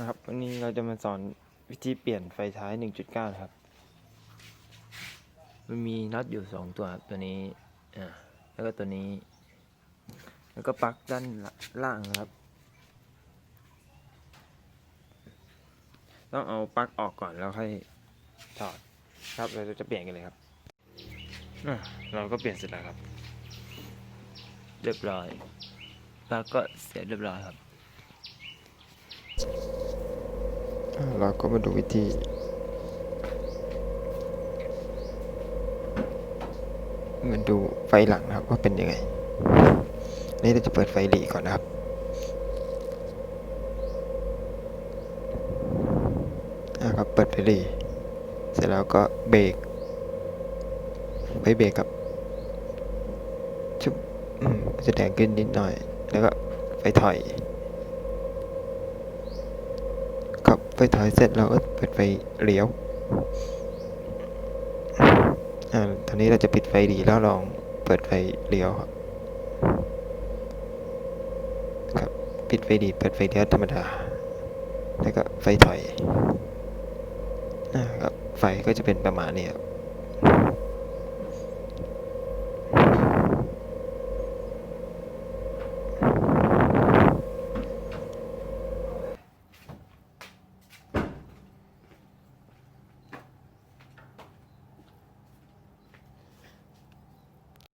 นะครับวันนี้เราจะมาสอนวิธีเปลี่ยนไฟท้าย 1.9 นะครับ มันมีน็อตอยู่ 2 ตัวครับตัวนี้อ่าแล้วก็ตัวนี้ แล้วก็ปลั๊กด้านล่างนะครับ ต้องเอาปลั๊กออกก่อนแล้วค่อยถอดครับเราจะเปลี่ยนกันเลยครับเราก็เปลี่ยนเสร็จแล้วครับ เรียบร้อยปลั๊กก็เสียเรียบร้อยครับ อ่า เราก็มาดูวิธีมาดูไฟหลังนะครับว่าเป็นยังไง นี่เราจะเปิดไฟหลีก่อนนะครับ อ่าครับเปิดไฟหลีเสร็จแล้วก็เบรกไฟเบรกครับชุบจะแดงขึ้นนิดหน่อย แล้วก็ไฟถอย ครับไฟถอยเสร็จเราก็เปิดไฟเลี้ยวอ่าตอนนี้เราจะปิดไฟดีแล้วลองเปิดไฟเลี้ยวครับครับปิดไฟดีเปิดไฟเลี้ยวธรรมดา แล้วก็ไฟถอยอ่าครับไฟก็จะเป็นประมาณนี้ครับ